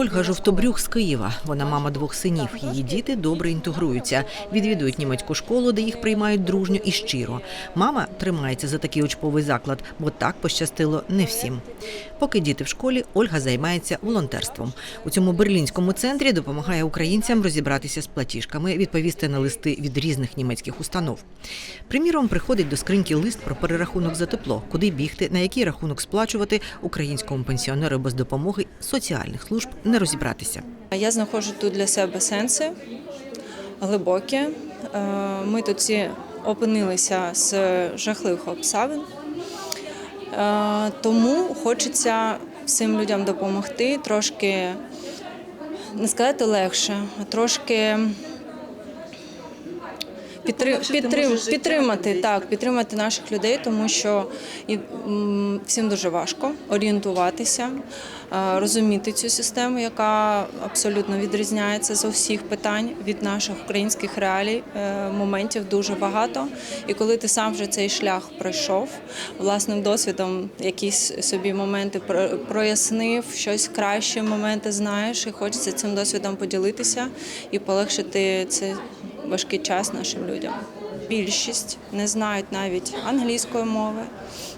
Ольга Жовтобрюх з Києва. Вона мама двох синів. Її діти добре інтегруються, відвідують німецьку школу, де їх приймають дружньо і щиро. Мама тримається за такий учбовий заклад, бо так пощастило не всім. Поки діти в школі, Ольга займається волонтерством. У цьому берлінському центрі допомагає українцям розібратися з платіжками, відповісти на листи від різних німецьких установ. Приміром, приходить до скриньки лист про перерахунок за тепло, куди бігти, на який рахунок сплачувати українському пенсіонеру без допомоги соціальних служб не розібратися. Я знаходжу тут для себе сенси глибокі. Е, Ми тут всі опинилися з жахливих обставин, Е, тому хочеться всім людям допомогти, трошки не сказати легше, а трошки. Підтрим, підтрим, підтримати так, підтримати наших людей, тому що і, всім дуже важко орієнтуватися, розуміти цю систему, яка абсолютно відрізняється з усіх питань від наших українських реалій. Е, Моментів дуже багато. І коли ти сам вже цей шлях пройшов, власним досвідом якісь собі моменти про- прояснив, щось кращі моменти знаєш, і хочеться цим досвідом поділитися і полегшити цей важкий час нашим людям. Більшість не знають навіть англійської мови,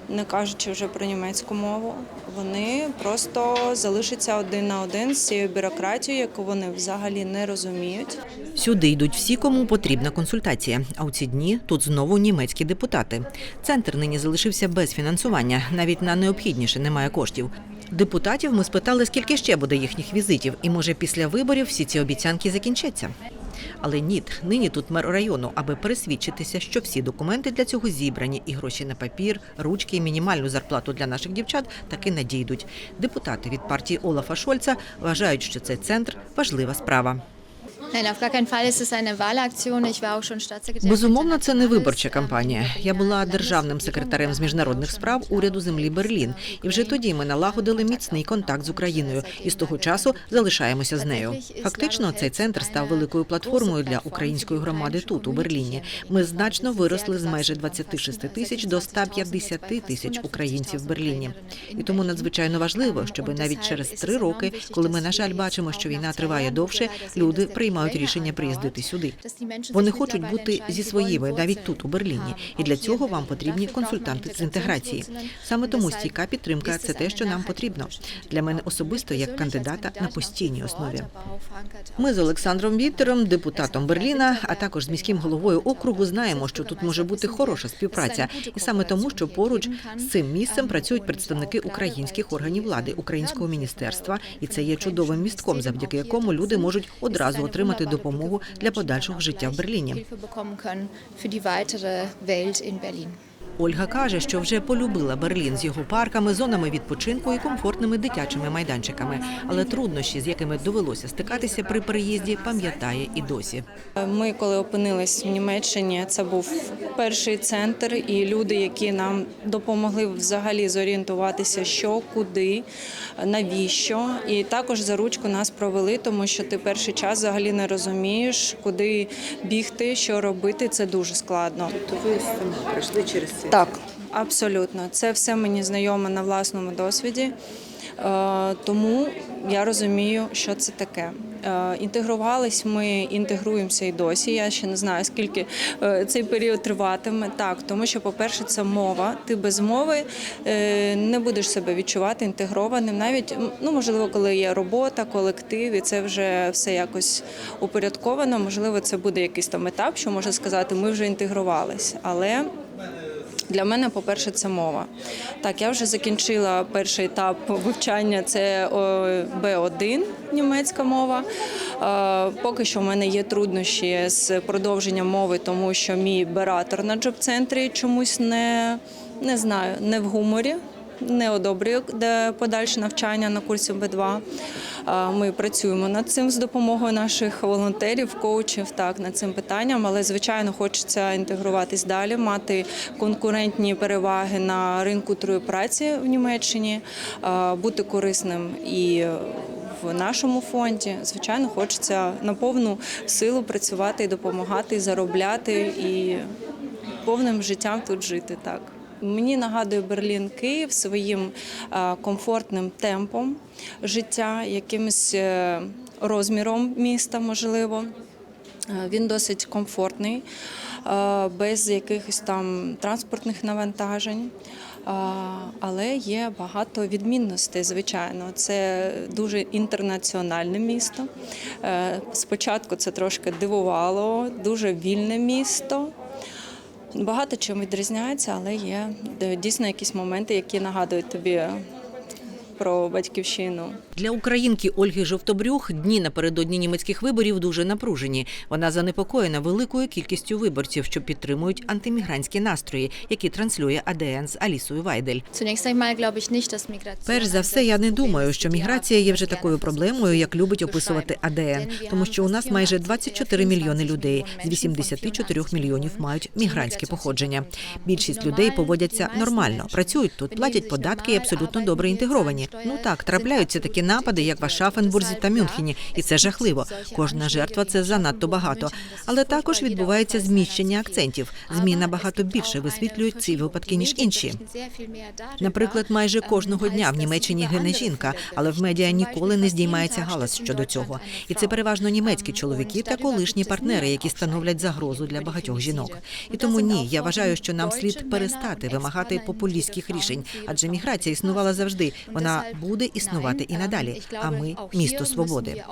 не кажучи вже про німецьку мову. Вони просто залишаться один на один з цією бюрократією, яку вони взагалі не розуміють. Сюди йдуть всі, кому потрібна консультація. А у ці дні тут знову німецькі депутати. Центр нині залишився без фінансування, навіть на необхідніше немає коштів. Депутатів ми спитали, скільки ще буде їхніх візитів, і може після виборів всі ці обіцянки закінчаться. Але ні, нині тут мер району, аби пересвідчитися, що всі документи для цього зібрані, і гроші на папір, ручки і мінімальну зарплату для наших дівчат таки надійдуть. Депутати від партії Олафа Шольца вважають, що цей центр важлива справа. Безумовно, це не виборча кампанія. Я була державним секретарем з міжнародних справ уряду землі Берлін. І вже тоді ми налагодили міцний контакт з Україною. І з того часу залишаємося з нею. Фактично, цей центр став великою платформою для української громади тут, у Берліні. Ми значно виросли з майже 26 тисяч до 150 тисяч українців в Берліні. І тому надзвичайно важливо, щоб навіть через три роки, коли ми на жаль бачимо, що війна триває довше, люди приймають рішення приїздити сюди. Вони хочуть бути зі своїми навіть тут, у Берліні, і для цього вам потрібні консультанти з інтеграції. Саме тому стійка підтримка це те, що нам потрібно. Для мене особисто як кандидата на постійній основі. Ми з Олександром Віттером, депутатом Берліна, а також з міським головою округу, знаємо, що тут може бути хороша співпраця, і саме тому, що поруч з цим місцем працюють представники українських органів влади, українського міністерства, і це є чудовим містком, завдяки якому люди можуть одразу отримати допомогу для подальшого життя в Берліні. Ольга каже, що вже полюбила Берлін з його парками, зонами відпочинку і комфортними дитячими майданчиками. Але труднощі, з якими довелося стикатися при переїзді, пам'ятає і досі. Ми, коли опинились в Німеччині, це був перший центр, і люди, які нам допомогли взагалі зорієнтуватися, що, куди, навіщо. І також за ручку нас провели, тому що ти перший час взагалі не розумієш, куди бігти, що робити. Це дуже складно. То ви сама пройшли через? Так, абсолютно. Це все мені знайомо на власному досвіді. Е, Тому я розумію, що це таке. Е, Інтегрувались ми, інтегруємося і досі. Я ще не знаю, скільки е, цей період триватиме. Так, тому що, по-перше, це мова. Ти без мови не будеш себе відчувати інтегрованим. Навіть ну можливо, коли є робота, колектив, і це вже все якось упорядковано. Можливо, це буде якийсь там етап, що можна сказати, ми вже інтегрувались. Але для мене, по-перше, це мова. Так, я вже закінчила перший етап вивчання це Б1 німецька мова. Е, Поки що в мене є труднощі з продовженням мови, тому що мій бератор на джоб-центрі чомусь не, не знаю, не в гуморі. Не одобрює подальше навчання на курсі Б2. Е, Ми працюємо над цим з допомогою наших волонтерів, коучів, так над цим питанням. Але звичайно хочеться інтегруватись далі, мати конкурентні переваги на ринку праці в Німеччині, бути корисним і в нашому фонді. Звичайно, хочеться на повну силу працювати допомагати, заробляти і повним життям тут жити. Так. Мені нагадує Берлін Київ своїм е, комфортним темпом життя, якимось е, розміром міста, можливо. Е, Він досить комфортний, без якихось там транспортних навантажень. Але є багато відмінностей, звичайно. Це дуже інтернаціональне місто. Спочатку це трошки дивувало, дуже вільне місто. Багато чим відрізняється, але є е, дійсно якісь моменти, які нагадують тобі про батьківщину. Для українки Ольги Жовтобрюх дні напередодні німецьких виборів дуже напружені. Вона занепокоєна великою кількістю виборців, що підтримують антимігрантські настрої, які транслює АДН з Алісою Вайдель. Перш за все, я не думаю, що міграція є вже такою проблемою, як любить описувати АДН, тому що у нас майже 24 мільйони людей з 84 мільйонів мають мігрантське походження. Більшість людей поводяться нормально, працюють тут, платять податки і абсолютно добре інтегровані. Ну так, трапляються такі напади, як в Ашафенбурзі та Мюнхені, і це жахливо. Кожна жертва це занадто багато. Але також відбувається зміщення акцентів. Змі набагато більше висвітлюють ці випадки ніж інші. Наприклад, майже кожного дня в Німеччині гине жінка, але в медіа ніколи не здіймається галас щодо цього. І це переважно німецькі чоловіки та колишні партнери, які становлять загрозу для багатьох жінок. І тому ні, я вважаю, що нам слід перестати вимагати популістських рішень, адже міграція існувала завжди. Вона буде існувати і надалі. А ми місто свободи.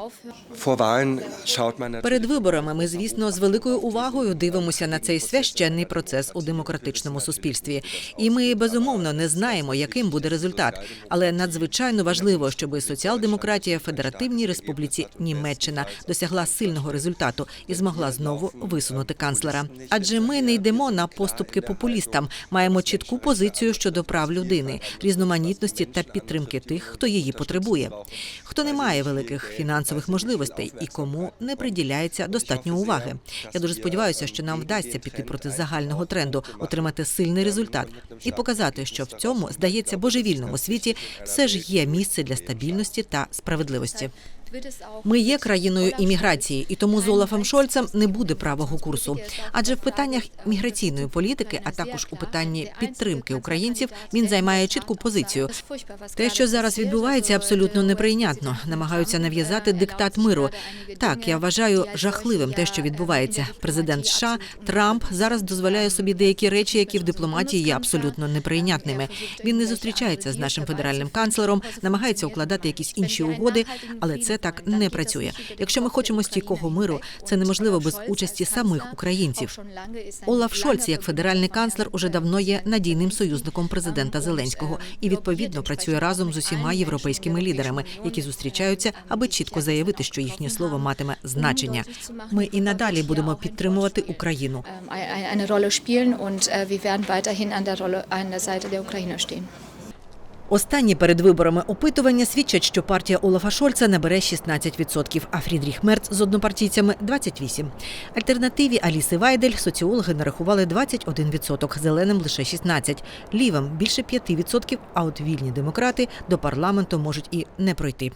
Перед виборами ми, звісно, з великою увагою дивимося на цей священний процес у демократичному суспільстві. І ми безумовно не знаємо, яким буде результат. Але надзвичайно важливо, щоб соціал-демократія в Федеративній Республіці Німеччина досягла сильного результату і змогла знову висунути канцлера. Адже ми не йдемо на поступки популістам, маємо чітку позицію щодо прав людини, різноманітності та підтримки тих, хто її потребує, хто не має великих фінансових можливостей і кому не приділяється достатньо уваги. Я дуже сподіваюся, що нам вдасться піти проти загального тренду, отримати сильний результат і показати, що в цьому здається божевільному світі все ж є місце для стабільності та справедливості. Ми є країною імміграції, і тому з Олафом Шольцем не буде правого курсу. Адже в питаннях міграційної політики, а також у питанні підтримки українців, він займає чітку позицію. Те, що зараз відбувається, абсолютно неприйнятно. Намагаються нав'язати диктат миру. Так, я вважаю жахливим те, що відбувається. Президент США Трамп зараз дозволяє собі деякі речі, які в дипломатії є абсолютно неприйнятними. Він не зустрічається з нашим федеральним канцлером, намагається укладати якісь інші угоди, але це так не працює. Якщо ми хочемо стійкого миру, це неможливо без участі самих українців. Олаф Шольц, як федеральний канцлер, уже давно є надійним союзником президента Зеленського і відповідно працює разом з усіма європейськими лідерами, які зустрічаються, аби чітко заявити, що їхнє слово матиме значення. Ми і надалі будемо підтримувати Україну. eine Rolle spielen und wir werden weiterhin an der, Rolle, an der Seite der Ukraine stehen. Останні перед виборами опитування свідчать, що партія Олафа Шольца набере 16%, а Фрідріх Мерц з однопартійцями 28%. Альтернативі Аліси Вайдель соціологи нарахували 21%, зеленим лише 16%, лівим більше 5%, а от вільні демократи до парламенту можуть і не пройти.